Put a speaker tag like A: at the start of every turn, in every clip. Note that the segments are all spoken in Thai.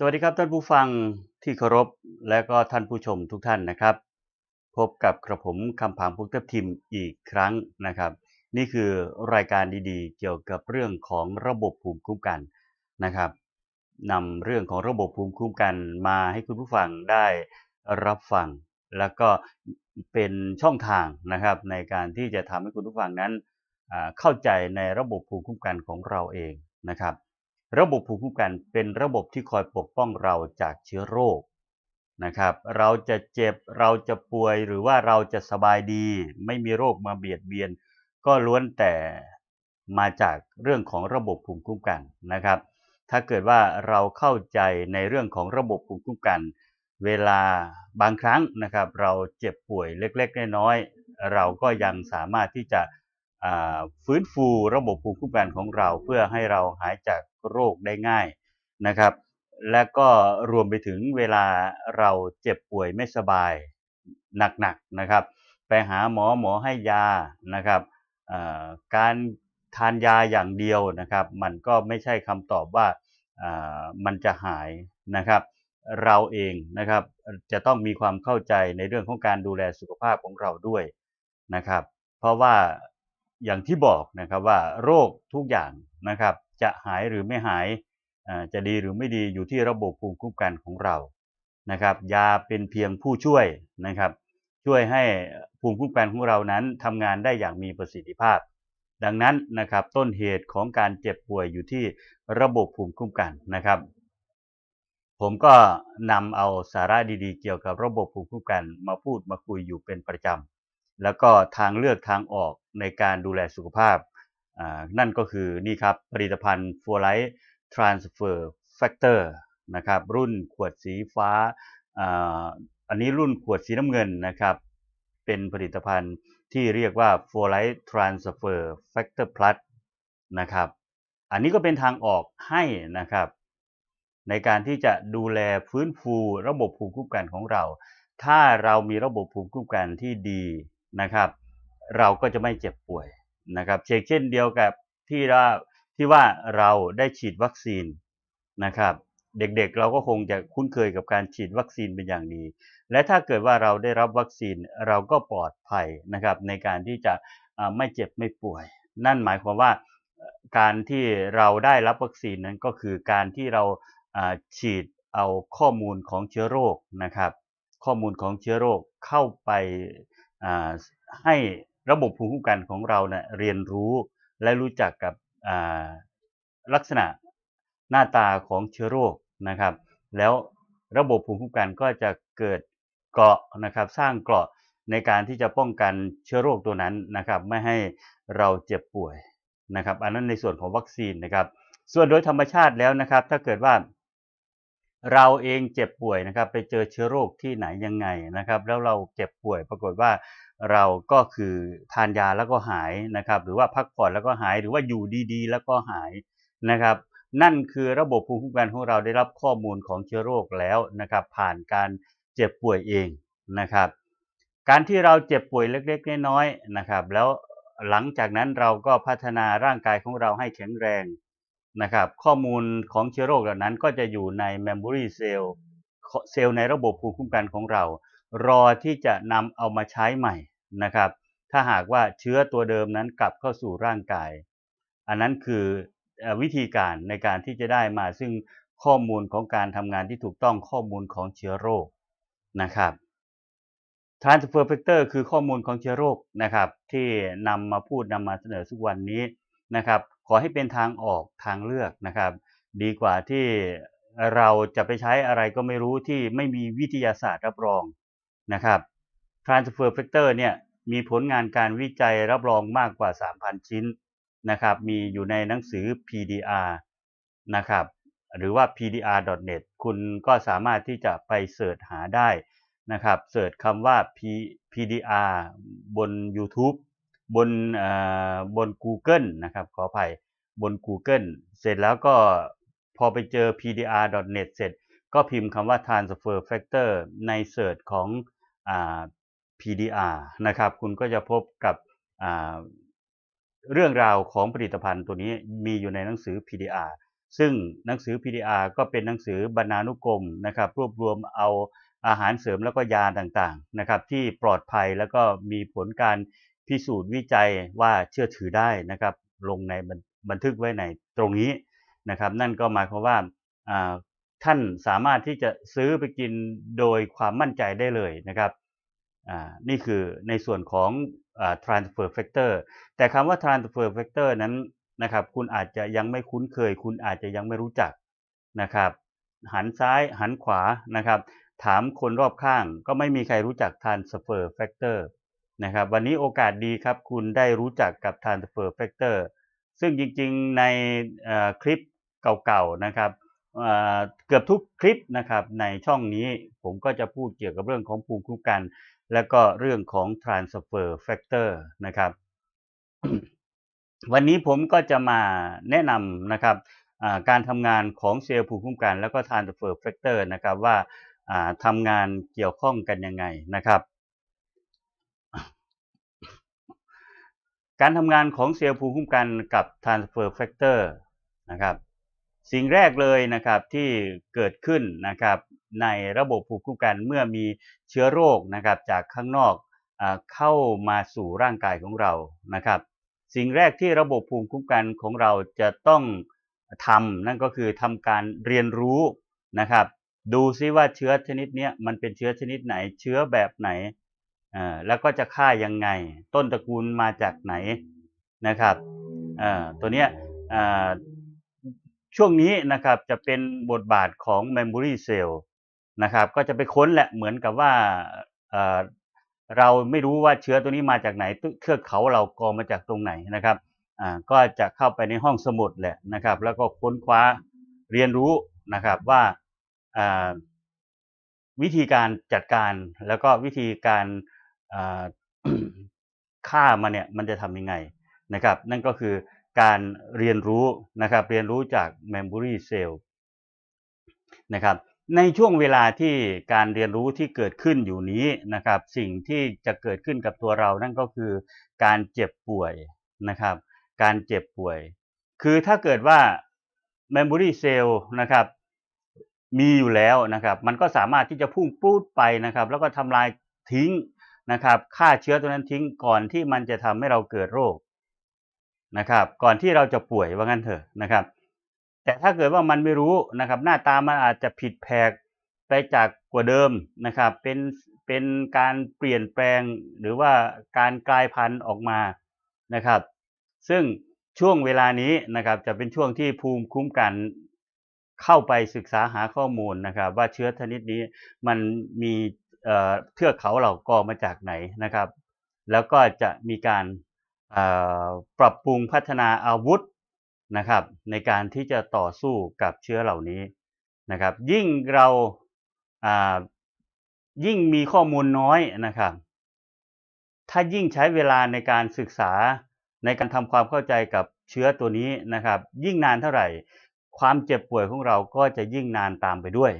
A: สวัสดีครับท่านผู้ฟังที่เคารพและก็ท่านผู้ชมทุกท่านนะครับ พบกับกระผมคำผางพุกทับทิมอีกครั้งนะครับ นี่คือรายการดีๆ เกี่ยวกับเรื่องของระบบภูมิคุ้มกันนะครับนำเรื่องของระบบภูมิคุ้มกันมาให้คุณผู้ฟังได้รับฟัง แล้วก็เป็นช่องทางนะครับ ในการที่จะทำให้คุณผู้ฟังนั้นเข้าใจในระบบภูมิคุ้มกันของเราเองนะครับ ระบบภูมิคุ้มกันเป็นระบบที่คอยปกป้องเราจากเชื้อโรคนะครับ เราจะเจ็บเราจะป่วยหรือว่าเราจะสบายดี ไม่มีโรคมาเบียดเบียน ก็ล้วนแต่มาจากเรื่องของระบบภูมิคุ้มกันนะครับ ถ้าเกิดว่าเราเข้าใจในเรื่องของระบบภูมิคุ้มกัน เวลาบางครั้งนะครับ เราเจ็บป่วยเล็กๆน้อยๆเราก็ยังสามารถที่จะ ฟื้นฟูระบบภูมิคุ้มกันของเราเพื่อให้เราหายจากโรคได้ง่ายนะครับ และก็รวมไปถึงเวลาเราเจ็บป่วยไม่สบายหนักๆนะครับ ไปหาหมอหมอให้ยานะครับการทานยาอย่างเดียวนะครับ มันก็ไม่ใช่คำตอบว่ามันจะหายนะครับ เราเองนะครับจะต้องมีความเข้าใจในเรื่องของการดูแลสุขภาพของเราด้วยนะครับ เพราะว่า อย่างที่บอกนะครับว่าโรคทุกอย่างนะครับ จะหายหรือไม่หายจะดีหรือไม่ดีอยู่ที่ระบบภูมิคุ้มกันของเรานะครับ ยาเป็นเพียงผู้ช่วยนะครับ ช่วยให้ภูมิคุ้มกันของเรานั้นทำงานได้อย่างมีประสิทธิภาพ ดังนั้นนะครับต้นเหตุของการเจ็บป่วยอยู่ที่ระบบภูมิคุ้มกันนะครับ ผมก็นำเอาสาระดีๆ เกี่ยวกับระบบภูมิคุ้มกัน มาพูดมาคุยอยู่เป็นประจำแล้วก็ทางเลือกทางออก ในการดูแลสุขภาพ นั่นก็คือนี่ครับผลิตภัณฑ์ f o r l i g h t Transfer Factor นะครับรุ่นขวดสีฟ้าอ,อันนี้รุ่นขวดสีน้ำเงินนะครับ เป็นผลิตภัณฑ์ที่เรียกว่า f o r l i g h t Transfer Factor Plus นะครับ อันนี้ก็เป็นทางออกให้นะครับ ในการที่จะดูแลฟื้นฟูระบบภูมิคุ้มกันของเรา ถ้าเรามีระบบภูมิคุ้มกันที่ดีนะครับ เราก็จะไม่เจ็บป่วยนะครับเช่นเช่นเดียวกับที่ว่าที่ว่าเราได้ฉีดวัคซีนนะครับ เด็กๆเราก็คงจะคุ้นเคยกับการฉีดวัคซีนเป็นอย่างดี และถ้าเกิดว่าเราได้รับวัคซีนเราก็ปลอดภัยนะครับ ในการที่จะไม่เจ็บไม่ป่วย นั่นหมายความว่าการที่เราได้รับวัคซีนนั้นก็คือการที่เราฉีดเอาข้อมูลของเชื้อโรคนะครับ ข้อมูลของเชื้อโรคเข้าไปให้ ระบบภูมิคุ้มกันของเราเนะ่ยเรียนรู้และรู้จักกับลักษณะหน้าตาของเชื้อโรคนะครับ แล้วระบบภูมิคุ้มกันก็จะเกิดเกราะนะครับ สร้างเกราะในการที่จะป้องกันเชื้อโรคตัวนั้นนะครับ ไม่ให้เราเจ็บป่วยนะครับ อันนั้นในส่วนของวัคซีนนะครับ ส่วนโดยธรรมชาติแล้วนะครับ ถ้าเกิดว่าเราเองเจ็บป่วยนะครับ ไปเจอเชื้อโรคที่ไหนยังไงนะครับ แล้วเราเจ็บป่วยปรากฏว่า เราก็คือทานยาแล้วก็หายนะครับ หรือว่าพักผ่อนแล้วก็หายหรือว่าอยู่ดีๆ แล้วก็หายนะครับ นั่นคือระบบภูมิคุ้มกันของเราได้รับข้อมูลของเชื้อโรคแล้วนะครับ ผ่านการเจ็บป่วยเองนะครับ การที่เราเจ็บป่วยเล็กๆน้อยๆนะครับ แล้วหลังจากนั้นเราก็พัฒนาร่างกายของเราให้แข็งแรงนะครับ ข้อมูลของเชื้อโรคเหล่านั้นก็จะอยู่ใน memory cell เซลล์ในระบบภูมิคุ้มกันของเรา รอที่จะนำเอามาใช้ใหม่นะครับ ถ้าหากว่าเชื้อตัวเดิมนั้นกลับเข้าสู่ร่างกาย อันนั้นคือเอ่อวิธีการในการที่จะได้มาซึ่งข้อมูลของการทำงานที่ถูกต้องข้อมูลของเชื้อโรคนะครับ Transfer Factor คือข้อมูลของเชื้อโรคนะครับ ที่นำมาพูดนำมาเสนอทุกวันนี้นะครับ ขอให้เป็นทางออกทางเลือกนะครับ ดีกว่าที่เราจะไปใช้อะไรก็ไม่รู้ที่ไม่มีวิทยาศาสตร์รับรอง นะครับ Transfer Factor เนี่ยมีผลงานการวิจัยรับรองมากกว่า 3,000 ชิ้นนะครับ มีอยู่ในหนังสือ PDR นะครับ หรือว่า pdr.net คุณก็สามารถที่จะไปเสิร์ชหาได้นะครับเสิร์ชคำว่า P PDR บน YouTube บนอ่อบน Google นะครับ ขออภัยบน Google เสร็จแล้วก็พอไปเจอ pdr.net เสร็จ ก็พิมพ์คำว่า transfer factor ในเสิร์ชของ PDR นะครับคุณก็จะพบกับเรื่องราวของผลิตภัณฑ์ตัวนี้มีอยู่ในหนังสือ PDR ซึ่งหนังสือ PDR ก็เป็นหนังสือบรรณานุกรมนะครับรวบรวมเอาอาหารเสริมแล้วก็ยาต่างๆนะครับที่ปลอดภัยแล้วก็มีผลการพิสูจน์วิจัยว่าเชื่อถือได้นะครับลงในบันทึกไว้ในตรงนี้นะครับนั่นก็หมายความว่า ท่านสามารถที่จะซื้อไปกินโดยความมั่นใจได้เลยนะครับนี่คือในส่วนของ transfer factor แต่คำว่า transfer factor นั้นนะครับ คุณอาจจะยังไม่คุ้นเคย คุณอาจจะยังไม่รู้จักนะครับ หันซ้ายหันขวานะครับ ถามคนรอบข้างก็ไม่มีใครรู้จัก transfer factor นะครับ วันนี้โอกาสดีครับ คุณได้รู้จักกับ transfer factor ซึ่งจริงๆในคลิปเก่าๆนะครับ เกือบทุกคลิปนะครับในช่องนี้ผมก็จะพูดเกี่ยวกับเรื่องของภูมิคุ้มกัน และก็เรื่องของ transfer factor นะครับ วันนี้ผมก็จะมาแนะนำนะครับการทำงานของเซลล์ภูมิคุ้มกัน แล้วก็ transfer factor นะครับว่าทำงานเกี่ยวข้องกันยังไงนะครับการทำงานของเซลล์ภูมิคุ้มกันกับ transfer factor นะครับ สิ่งแรกเลยนะครับที่เกิดขึ้นนะครับในระบบภูมิคุ้มกันเมื่อมีเชื้อโรคนะครับจากข้างนอกอเข้ามาสู่ร่างกายของเรานะครับ สิ่งแรกที่ระบบภูมิคุ้มกันของเราจะต้องทำนั่นก็คือทำการเรียนรู้นะครับ ดูซิว่าเชื้อชนิดนี้มันเป็นเชื้อชนิดไหน เชื้อแบบไหนแล้วก็จะฆ่ายังไง ต้นตระกูลมาจากไหนนะครับตัวเนี้ย ช่วงนี้นะครับจะเป็นบทบาทของ Memory Cell นะครับ ก็จะไปค้นแหละเหมือนกับว่าเราไม่รู้ว่าเชื้อตัวนี้มาจากไหนเทือกเขาเรากอมาจากตรงไหนนะครับก็จะเข้าไปในห้องสมุดแหละนะครับ แล้วก็ค้นคว้าเรียนรู้นะครับว่าวิธีการจัดการแล้วก็วิธีการฆ่ามันเนี่ยมันจะทำยังไงนะครับ นั่นก็คือ การเรียนรู้นะครับเรียนรู้จาก memory cell นะครับในช่วงเวลาที่การเรียนรู้ที่เกิดขึ้นอยู่นี้นะครับสิ่งที่จะเกิดขึ้นกับตัวเรานั่นก็คือการเจ็บป่วยนะครับการเจ็บป่วย คือถ้าเกิดว่า memory cell นะครับมีอยู่แล้วนะครับ มันก็สามารถที่จะพุ่งปูดไปนะครับ แล้วก็ทำลายทิ้งนะครับฆ่าเชื้อตัวนั้นทิ้งก่อนที่มันจะทำให้เราเกิดโรค นะครับ ก่อนที่เราจะป่วยว่างั้นเถอะนะครับ แต่ถ้าเกิดว่ามันไม่รู้นะครับ หน้าตามันอาจจะผิดแผกไปจากกว่าเดิมนะครับ เป็นเป็นการเปลี่ยนแปลงหรือว่าการกลายพันธุ์ออกมานะครับ ซึ่งช่วงเวลานี้นะครับ จะเป็นช่วงที่ภูมิคุ้มกันเข้าไปศึกษาหาข้อมูลนะครับ ว่าเชื้อชนิดนี้มันมีเทือกเขาเหล่ากอมาจากไหนนะครับ แล้วก็จะมีการ ปรับปรุงพัฒนาอาวุธนะครับ ในการที่จะต่อสู้กับเชื้อเหล่านี้นะครับ ยิ่งเรายิ่งมีข้อมูลน้อยนะครับ ถ้ายิ่งใช้เวลาในการศึกษาในการทำความเข้าใจกับเชื้อตัวนี้นะครับ ยิ่งนานเท่าไหร่ ความเจ็บป่วยของเราก็จะยิ่งนานตามไปด้วย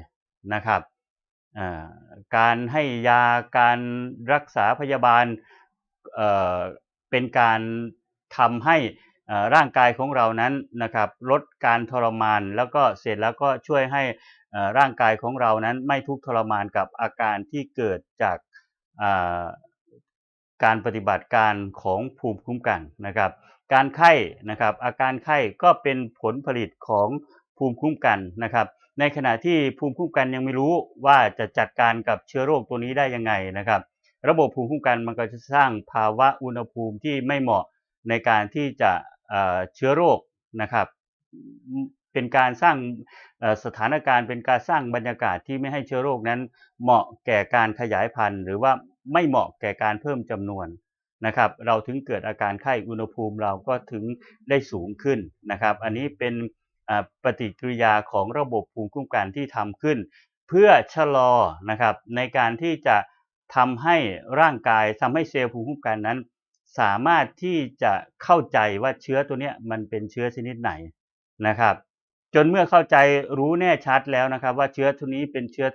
A: นะครับการให้ยาการรักษาพยาบาล เป็นการทำให้ร่างกายของเรานั้นนะครับลดการทรมาน แล้วก็เสร็จแล้วก็ช่วยให้ร่างกายของเรานั้นไม่ทุกข์ทรมานกับอาการที่เกิดจากการปฏิบัติการของภูมิคุ้มกันนะครับ การไข้นะครับ อาการไข้ก็เป็นผลผลิตของภูมิคุ้มกันนะครับ ในขณะที่ภูมิคุ้มกันยังไม่รู้ว่าจะจัดการกับเชื้อโรคตัวนี้ได้ยังไงนะครับ ระบบภูมิคุ้มกันมันก็จะสร้างภาวะอุณหภูมิที่ไม่เหมาะในการที่จะเชื้อโรคนะครับ เป็นการสร้างสถานการณ์ เป็นการสร้างบรรยากาศที่ไม่ให้เชื้อโรคนั้น เหมาะแก่การขยายพันธุ์ หรือว่าไม่เหมาะแก่การเพิ่มจำนวนนะครับ เราถึงเกิดอาการไข้อุณหภูมิเราก็ถึงได้สูงขึ้นนะครับ อันนี้เป็นปฏิกิริยาของระบบภูมิคุ้มกันที่ทำขึ้น เพื่อชะลอนะครับในการที่จะ ทำให้ร่างกายทำให้เซลล์ภูมิคุ้มกันนั้น สามารถที่จะเข้าใจว่าเชื้อตัวนี้มันเป็นเชื้อชนิดไหนนะครับ จนเมื่อเข้าใจรู้แน่ชัดแล้วนะครับ ว่าเชื้อตัวนี้เป็นเชื้อ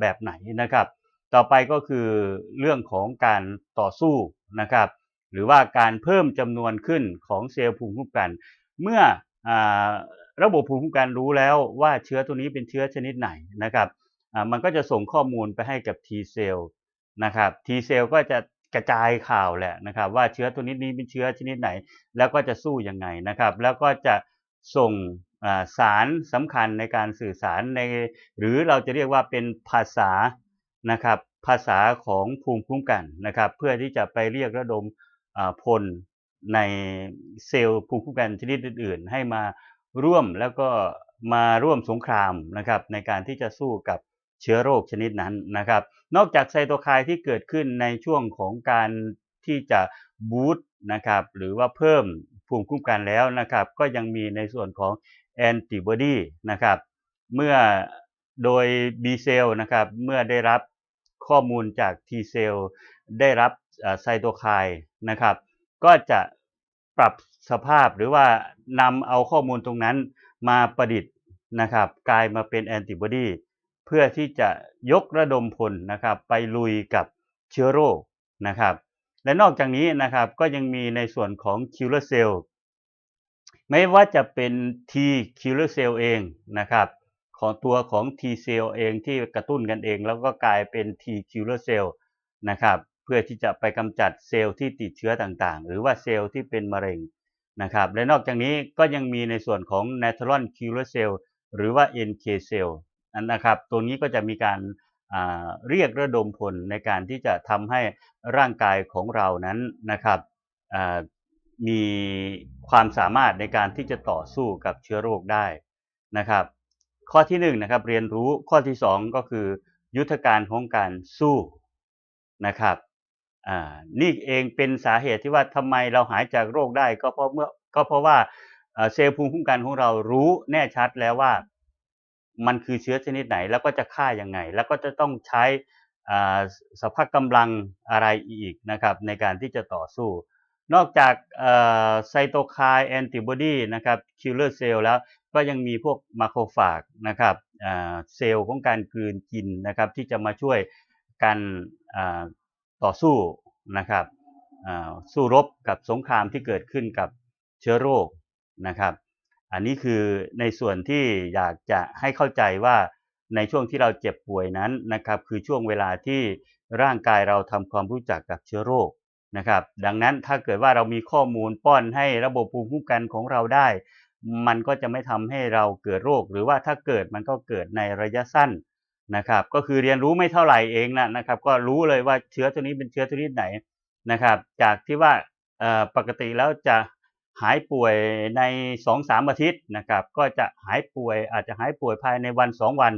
A: แบบไหนนะครับ ต่อไปก็คือเรื่องของการต่อสู้นะครับ หรือว่าการเพิ่มจำนวนขึ้นของเซลล์ภูมิคุ้มกัน เมื่ออระบบภูมิคุ้มกันรู้แล้วว่าเชื้อตัวนี้เป็นเชื้อชนิดไหนนะครับมันก็จะส่งข้อมูลไปให้กับ T เซลล์ นะครับ T เซลก็จะกระจายข่าวแหละนะครับ ว่าเชื้อตัวนี้นี้เป็นเชื้อชนิดไหน แล้วก็จะสู้ยังไงนะครับ แล้วก็จะส่งสารสำคัญในการสื่อสารใน หรือเราจะเรียกว่าเป็นภาษานะครับ ภาษาของภูมิคุ้มกันนะครับ เพื่อที่จะไปเรียกระดมพลในเซลล์ภูมิคุ้มกันชนิดอื่น ๆ ให้มาร่วมแล้วก็มาร่วมสงครามนะครับ ในการที่จะสู้กับ เชื้อโรคชนิดนั้นนะครับ นอกจากไซโตไคน์ที่เกิดขึ้นในช่วงของการที่จะบูตนะครับหรือว่าเพิ่มภูมิคุ้มกันแล้วนะครับก็ยังมีในส่วนของแอนติบอดีนะครับเมื่อโดย B เซลล์นะครับเมื่อได้รับข้อมูลจาก T เซลล์ได้รับไซโตไคน์นะครับก็จะปรับสภาพหรือว่านำเอาข้อมูลตรงนั้นมาประดิษฐ์นะครับกลายมาเป็นแอนติบอดี เพื่อที่จะยกระดมพลนะครับไปลุยกับเชื้อโรคนะครับและนอกจากนี้นะครับก็ยังมีในส่วนของคิลเลอร์เซลล์ไม่ว่าจะเป็น T killer cell เองนะครับของตัวของ T cell เองที่กระตุ้นกันเอง แล้วก็กลายเป็น T killer cell นะครับเพื่อที่จะไปกำจัดเซลล์ที่ติดเชื้อต่างๆ หรือว่าเซลล์ที่เป็นมะเร็งนะครับและนอกจากนี้ก็ยังมีในส่วนของ natural killer cell หรือว่า NK cell นะครับ ตัวนี้ก็จะมีการเรียกระดมผลในการที่จะทำให้ร่างกายของเรานั้นนะครับมีความสามารถในการที่จะต่อสู้กับเชื้อโรคได้นะครับ ข้อที่1นนะครับเรียนรู้ข้อที่ 2 ก็คือ ยุทธการของการสู้นะครับนี่เองเป็นสาเหตุที่ว่าทำไมเราหายจากโรคได้ก็เพราะเมื่อก็เพราะว่าเซลล์ภูมิคุ้มกันของเรารู้แน่ชัดแล้วว่า มันคือเชื้อชนิดไหนแล้วก็จะฆ่ายังไง แล้วก็จะต้องใช้สภาพกำลังอะไรอีกนะครับในการที่จะต่อสู้ นอกจากไซโตไคน์แอนติบอดีนะครับคิลเลอร์เซลล์แล้วก็ยังมีพวกมาโครฟากนะครับเซลล์ของการกลืนกินนะครับที่จะมาช่วยกันต่อสู้นะครับสู้รบกับสงครามที่เกิดขึ้นกับเชื้อโรคนะครับ อันนี้คือในส่วนที่อยากจะให้เข้าใจว่าในช่วงที่เราเจ็บป่วยนั้นนะครับ คือช่วงเวลาที่ร่างกายเราทำความรู้จักกับเชื้อโรคนะครับ ดังนั้นถ้าเกิดว่าเรามีข้อมูลป้อนให้ระบบภูมิคุ้มกันของเราได้ มันก็จะไม่ทำให้เราเกิดโรค หรือว่าถ้าเกิดมันก็เกิดในระยะสั้นนะครับ ก็คือเรียนรู้ไม่เท่าไหร่เองนะนะครับ ก็รู้เลยว่าเชื้อตัวนี้เป็นเชื้อชนิดไหนนะครับ จากที่ว่าปกติแล้วจะ หายป่วยใน 2-3 อาทิตย์นะครับ ก็จะหายป่วยอาจจะหายป่วยภายในวัน 2 วัน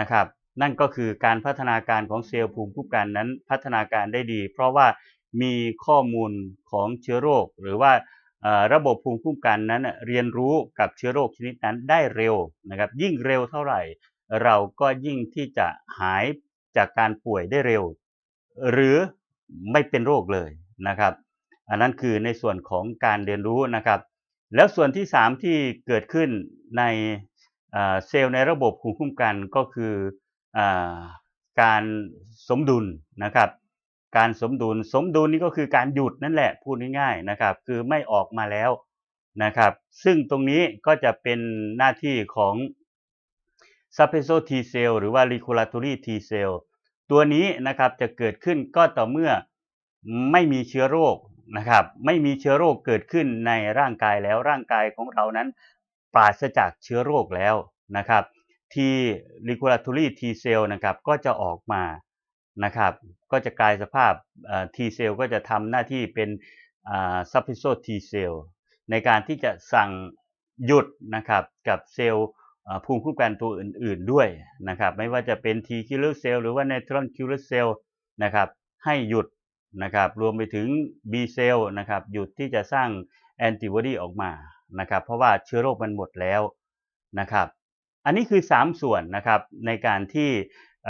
A: นะครับ นั่นก็คือการพัฒนาการของเซลล์ภูมิคุ้มกันนั้นพัฒนาการได้ดี เพราะว่ามีข้อมูลของเชื้อโรค หรือว่าระบบภูมิคุ้มกันนั้นเรียนรู้กับเชื้อโรคชนิดนั้นได้เร็วนะครับ ยิ่งเร็วเท่าไหร่ เราก็ยิ่งที่จะหายจากการป่วยได้เร็ว หรือไม่เป็นโรคเลยนะครับ อันนั้นคือในส่วนของการเรียนรู้นะครับ แล้วส่วนที่ 3 ที่เกิดขึ้นในเซลล์ในระบบภูมิคุ้มกันก็คืออการสมดุลนะครับ การสมดุลสมดุลนี่ก็คือการหยุดนั่นแหละพูดง่ายๆนะครับ คือไม่ออกมาแล้วนะครับ ซึ่งตรงนี้ก็จะเป็นหน้าที่ของ suppressor T cell หรือว่า regulatory T cell ตัวนี้นะครับจะเกิดขึ้นก็ต่อเมื่อไม่มีเชื้อโรค นะครับไม่มีเชื้อโรคเกิดขึ้นในร่างกายแล้วร่างกายของเรานั้น ปราศจากเชื้อโรคแล้วนะครับ T regulatory T cell นะครับก็จะออกมานะครับก็จะกลายสภาพ T เซลล์ก็จะทำหน้าที่เป็น suppressor T เซลล์ในการที่จะสั่งหยุดนะครับกับเซลล์ภูมิคุ้มกันตัวอื่น ๆด้วยนะครับไม่ว่าจะเป็น T killer cell หรือว่า natural killer cell นะครับให้หยุด นะครับรวมไปถึง B cell นะครับหยุดที่จะสร้างแอนติบอดีออกมานะครับเพราะว่าเชื้อโรคมันหมดแล้วนะครับอันนี้คือ 3 ส่วนนะครับในการที่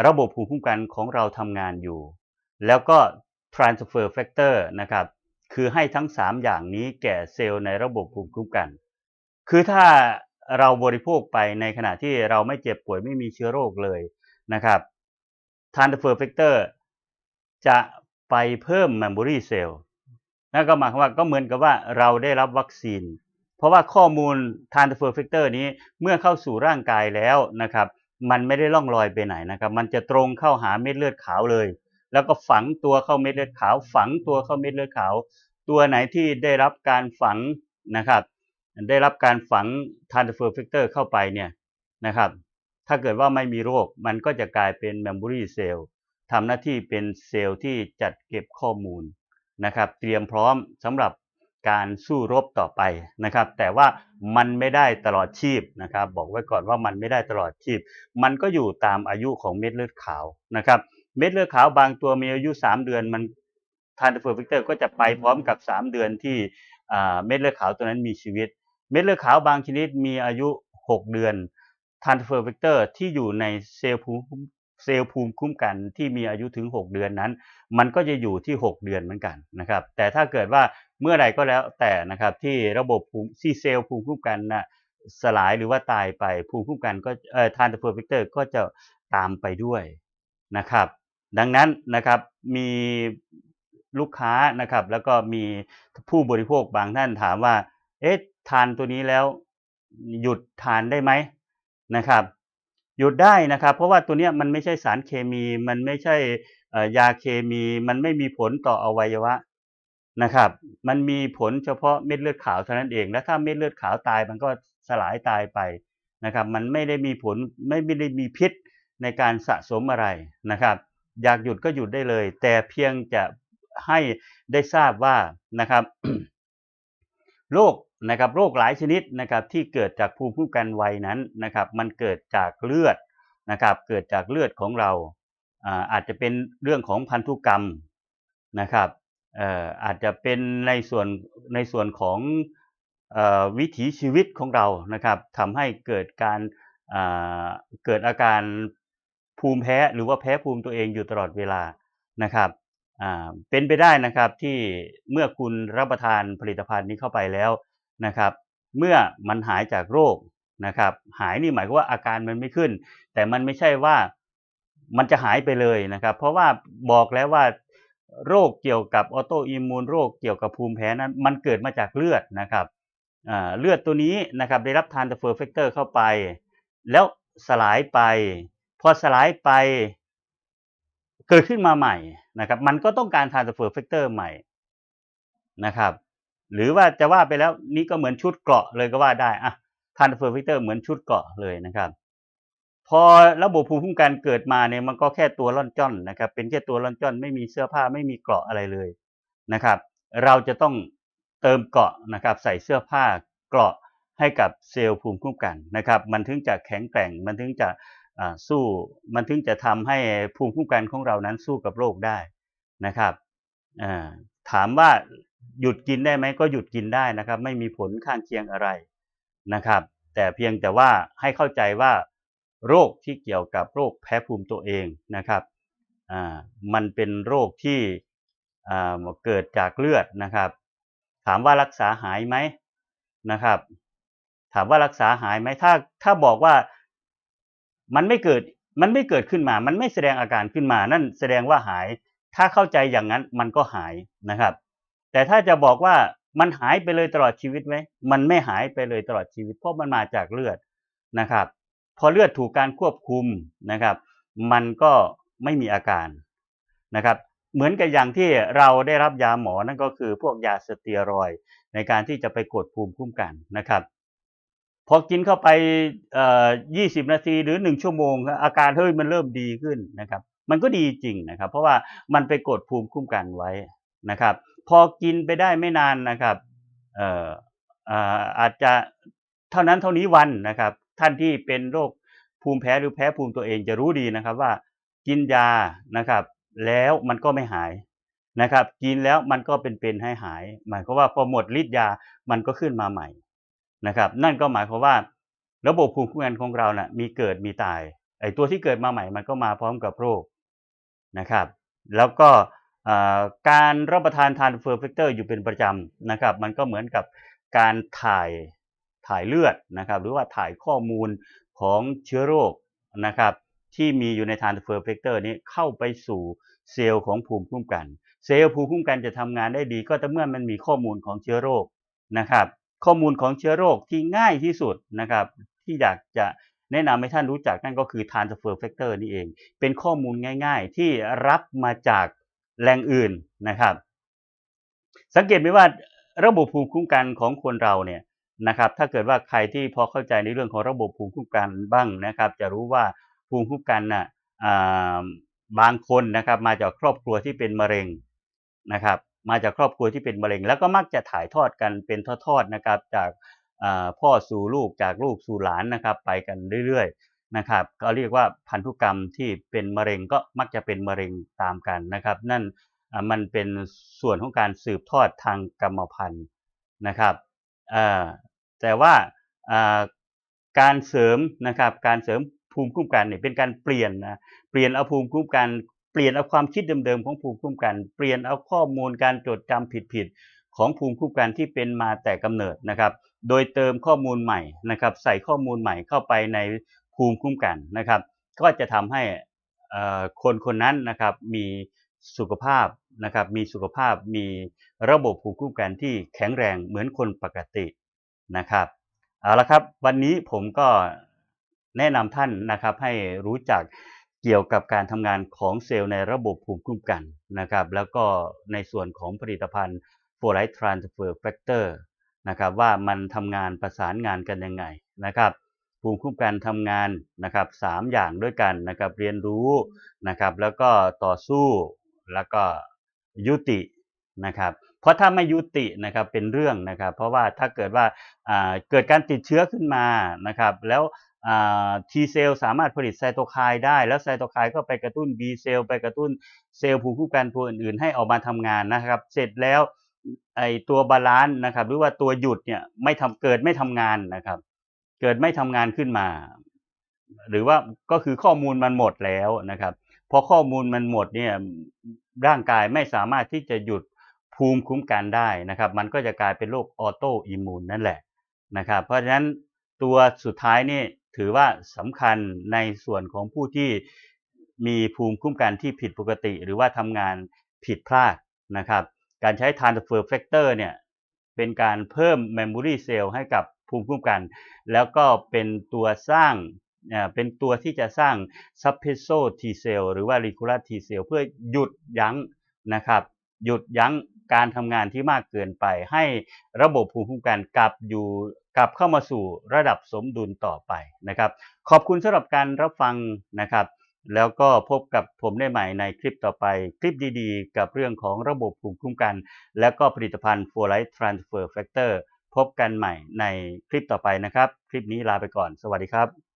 A: ระบบภูมิคุ้มกันของเราทำงานอยู่ แล้วก็ transfer factor นะครับคือให้ทั้ง 3 อย่างนี้แก่เซลล์ในระบบภูมิคุ้มกัน คือถ้าเราบริโภคไปในขณะที่เราไม่เจ็บป่วยไม่มีเชื้อโรคเลยนะครับ transfer factor จะ ไปเพิ่ม memory cell นั่นก็หมายความว่าก็เหมือนกับว่าเราได้รับวัคซีน เพราะว่าข้อมูล transfer factor นี้เมื่อเข้าสู่ร่างกายแล้วนะครับ มันไม่ได้ล่องลอยไปไหนนะครับ มันจะตรงเข้าหาเม็ดเลือดขาวเลย แล้วก็ฝังตัวเข้าเม็ดเลือดขาว ฝังตัวเข้าเม็ดเลือดขาว ตัวไหนที่ได้รับการฝังนะครับได้รับการฝัง transfer factor เข้าไปเนี่ยนะครับ ถ้าเกิดว่าไม่มีโรค มันก็จะกลายเป็น memory cell ทำหน้าที่เป็นเซลล์ที่จัดเก็บข้อมูลนะครับ เตรียมพร้อมสำหรับการสู้รบต่อไปนะครับ แต่ว่ามันไม่ได้ตลอดชีพนะครับ บอกไว้ก่อนว่ามันไม่ได้ตลอดชีพ มันก็อยู่ตามอายุของเม็ดเลือดขาวนะครับ เม็ดเลือดขาวบางตัวมีอายุ 3 เดือนมัน transfer factor ก็จะไปพร้อมกับ 3 เดือนที่เม็ดเลือดขาวตัวนั้นมีชีวิต เม็ดเลือดขาวบางชนิดมีอายุ 6 เดือน transfer factor ที่อยู่ในเซลล์ภูมิ เซลล์ภูมิคุ้มกันที่มีอายุถึง 6 เดือนนั้น มันก็จะอยู่ที่ 6 เดือนเหมือนกันนะครับแต่ถ้าเกิดว่าเมื่อใดก็แล้วแต่นะครับที่ระบบภูมิที่เซลล์ภูมิคุ้มกันนะสลายหรือว่าตายไปภูมิคุ้มกันก็เอ่อ transfer factor ก็จะตามไปด้วยนะครับ ดังนั้นนะครับมีลูกค้านะครับ แล้วก็มีผู้บริโภคบางท่านถามว่า เอ๊ะทานตัวนี้แล้วหยุดทานได้ไหมนะครับ หยุดได้นะครับ เพราะว่าตัวนี้มันไม่ใช่สารเคมี มันไม่ใช่ยาเคมี มันไม่มีผลต่ออวัยวะนะครับ มันมีผลเฉพาะเม็ดเลือดขาวเท่านั้นเอง และถ้าเม็ดเลือดขาวตายมันก็สลายตายไปนะครับ มันไม่ได้มีผลไม่ได้มีพิษในการสะสมอะไรนะครับ อยากหยุดก็หยุดได้เลย แต่เพียงจะให้ได้ทราบว่านะครับโรค นะครับโรคหลายชนิดนะครับที่เกิดจากภูมิคุ้มกันไวนั้นนะครับมันเกิดจากเลือดนะครับเกิดจากเลือดของเราอาอาจจะเป็นเรื่องของพันธุกรรมนะครับอาจจะเป็นในส่วนในส่วนของวิถีชีวิตของเรานะครับทำให้เกิดการเกิดอาการภูมิแพ้หรือว่าแพ้ภูมิตัวเองอยู่ตลอดเวลานะครับเป็นไปได้นะครับที่เมื่อคุณรับประทานผลิตภัณฑ์นี้เข้าไปแล้ว นะครับ เมื่อมันหายจากโรคนะครับ หายนี่หมายความว่าอาการมันไม่ขึ้น แต่มันไม่ใช่ว่ามันจะหายไปเลยนะครับ เพราะว่าบอกแล้วว่าโรคเกี่ยวกับออโตอิมมูนโรคเกี่ยวกับภูมิแพ้นั้นมันเกิดมาจากเลือดนะครับเลือดตัวนี้นะครับได้รับทานเฟอร์เฟกเตอร์เข้าไป แล้วสลายไป พอสลายไปเกิดขึ้นมาใหม่นะครับ มันก็ต้องการ transfer factor ใหม่นะครับ หรือว่าจะว่าไปแล้วนี่ก็เหมือนชุดเกราะเลยก็ว่าได้อะ transfer factor เหมือนชุดเกราะเลยนะครับ พอระบบภูมิคุ้มกันเกิดมาเนี่ยมันก็แค่ตัวล่อนจ้อนนะครับ เป็นแค่ตัวล่อนจ้อนไม่มีเสื้อผ้าไม่มีเกราะอะไรเลยนะครับ เราจะต้องเติมเกราะนะครับ ใส่เสื้อผ้าเกราะให้กับเซลล์ภูมิคุ้มกันนะครับ มันถึงจะแข็งแกร่งมันถึงจะสู้มันถึงจะทำให้ภูมิคุ้มกันของเรานั้นสู้กับโรคได้นะครับถามว่า หยุดกินได้ไหมก็หยุดกินได้นะครับ ไม่มีผลข้างเคียงอะไรนะครับ แต่เพียงแต่ว่าให้เข้าใจว่าโรคที่เกี่ยวกับโรคแพ้ภูมิตัวเองนะครับมันเป็นโรคที่เกิดจากเลือดนะครับ ถามว่ารักษาหายไหมนะครับ ถามว่ารักษาหายไหมถ้าถ้าบอกว่ามันไม่เกิดมันไม่เกิดขึ้นมา มันไม่แสดงอาการขึ้นมา นั่นแสดงว่าหาย ถ้าเข้าใจอย่างนั้นมันก็หายนะครับ แต่ถ้าจะบอกว่ามันหายไปเลยตลอดชีวิตไหมมันไม่หายไปเลยตลอดชีวิต เพราะมันมาจากเลือดนะครับ พอเลือดถูกการควบคุมนะครับ มันก็ไม่มีอาการนะครับ เหมือนกับอย่างที่เราได้รับยาหมอนั่นก็คือพวกยาสเตียรอยในการที่จะไปกดภูมิคุ้มกันนะครับพอกินเข้าไปเอ่อ20นาทีหรือ1ชั่วโมง อาการเฮ้ยมันเริ่มดีขึ้นนะครับ มันก็ดีจริงนะครับ เพราะว่ามันไปกดภูมิคุ้มกันไว้ นะครับ พอกินไปได้ไม่นานนะครับเอ่ออาจจะเท่านั้นเท่านี้วันนะครับ ท่านที่เป็นโรคภูมิแพ้หรือแพ้ภูมิตัวเองจะรู้ดีนะครับว่ากินยานะครับ แล้วมันก็ไม่หายนะครับ กินแล้วมันก็เป็นๆให้หาย หมายความว่าพอหมดฤทธิ์ยามันก็ขึ้นมาใหม่นะครับ นั่นก็หมายความว่า ระบบภูมิคุ้มกันของเรานะ่ะมีเกิดมีตายไอ้ตัวที่เกิดมาใหม่มันก็มาพร้อมกับโรคนะครับ แล้วก็ การรับประทานทานเฟอร์เฟกเตอร์อยู่เป็นประจำนะครับ มันก็เหมือนกับการถ่ายถ่ายเลือดนะครับ หรือว่าถ่ายข้อมูลของเชื้อโรคนะครับที่มีอยู่ในทานเฟอร์เฟกเตอร์นี้เข้าไปสู่เซลล์ของภูมิคุ้มกัน เซลล์ภูมิคุ้มกันจะทำงานได้ดี ก็ต่อเมื่อมันมีข้อมูลของเชื้อโรคนะครับ ข้อมูลของเชื้อโรคที่ง่ายที่สุดนะครับ ที่อยากจะแนะนำให้ท่านรู้จักนั่นก็คือ transfer factor นี่เอง เป็นข้อมูลง่าย ๆ ที่รับมาจาก แหล่งอื่นนะครับ สังเกตไหมว่าระบบภูมิคุ้มกันของคนเราเนี่ยนะครับถ้าเกิดว่าใครที่พอเข้าใจในเรื่องของระบบภูมิคุ้มกันบ้างนะครับ จะรู้ว่าภูมิคุ้มกันน่ะบางคนนะครับมาจากครอบครัวที่เป็นมะเร็งนะครับ มาจากครอบครัวที่เป็นมะเร็ง แล้วก็มักจะถ่ายทอดกันเป็นทอดๆนะครับ จากพ่อสู่ลูกจากลูกสู่หลานนะครับ ไปกันเรื่อยๆ นะครับก็เรียกว่าพันธุกรรมที่เป็นมะเร็งก็มักจะเป็นมะเร็งตามกันนะครับ นั่นมันเป็นส่วนของการสืบทอดทางกรรมพันธุ์นะครับแต่ว่าการเสริมนะครับการเสริมภูมิคุ้มกันเนี่ยเป็นการเปลี่ยนนะเปลี่ยนเอาภูมิคุ้มกันเปลี่ยนเอาความคิดเดิมๆของภูมิคุ้มกัน เปลี่ยนเอาข้อมูลการจดจำผิดๆของภูมิคุ้มกันที่เป็นมาแต่กำเนิดนะครับ โดยเติมข้อมูลใหม่นะครับ ใส่ข้อมูลใหม่เข้าไปใน ภูมิคุ้มกันนะครับ ก็จะทำให้คนคนนั้นนะครับมีสุขภาพนะครับมีสุขภาพมีระบบภูมิคุ้มกันที่แข็งแรงเหมือนคนปกตินะครับเอาละครับวันนี้ผมก็แนะนำท่านนะครับให้รู้จักเกี่ยวกับการทำงานของเซลล์ในระบบภูมิคุ้มกันนะครับ แล้วก็ในส่วนของผลิตภัณฑ์ f o r l i t e Transfer Factor นะครับว่ามันทำงานประสานงานกันยังไงนะครับ ภูมิคุ้มกันทำงานนะครับสามอย่างด้วยกันนะครับเรียนรู้นะครับแล้วก็ต่อสู้แล้วก็ยุตินะครับเพราะถ้าไม่ยุตินะครับเป็นเรื่องนะครับเพราะว่าถ้าเกิดว่าเกิดการติดเชื้อขึ้นมานะครับแล้วทีเซลสามารถผลิตไซโตไคน์ได้ แล้วไซโตไคน์ก็ไปกระตุ้น B เซลล์ไปกระตุ้นเซลล์ภูมิคุ้มกันตัวอื่นๆ ให้ออกมาทำงานนะครับเสร็จแล้วไอตัวบาลานซ์นะครับหรือว่าตัวหยุดเนี่ยไม่ทำเกิดไม่ทำงานนะครับ เกิดไม่ทำงานขึ้นมา หรือว่าก็คือข้อมูลมันหมดแล้วนะครับพอข้อมูลมันหมดเนี่ยร่างกายไม่สามารถที่จะหยุดภูมิคุ้มกันได้นะครับ มันก็จะกลายเป็นโรคออโตอิมูนนั่นแหละนะครับ เพราะฉะนั้นตัวสุดท้ายนี่ถือว่าสำคัญในส่วนของผู้ที่มีภูมิคุ้มกันที่ผิดปกติ หรือว่าทำงานผิดพลาดนะครับ การใช้ transfer factor เนี่ยเป็นการเพิ่ม memory cell ให้กับ ภูมิคุ้มกัน แล้วก็เป็นตัวสร้างเป็นตัวที่จะสร้าง suppressor T cell หรือว่า regular T cell เพื่อหยุดยั้งนะครับหยุดยั้งการทำงานที่มากเกินไป ให้ระบบภูมิคุ้มกันกลับอยู่กลับเข้ามาสู่ระดับสมดุลต่อไปนะครับ ขอบคุณสำหรับการรับฟังนะครับ แล้วก็พบกับผมได้ใหม่ในคลิปต่อไป คลิปดีๆ กับเรื่องของระบบภูมิคุ้มกัน และก็ผลิตภัณฑ์ f o r l i g h t Transfer Factor พบกันใหม่ในคลิปต่อไปนะครับ คลิปนี้ลาไปก่อน สวัสดีครับ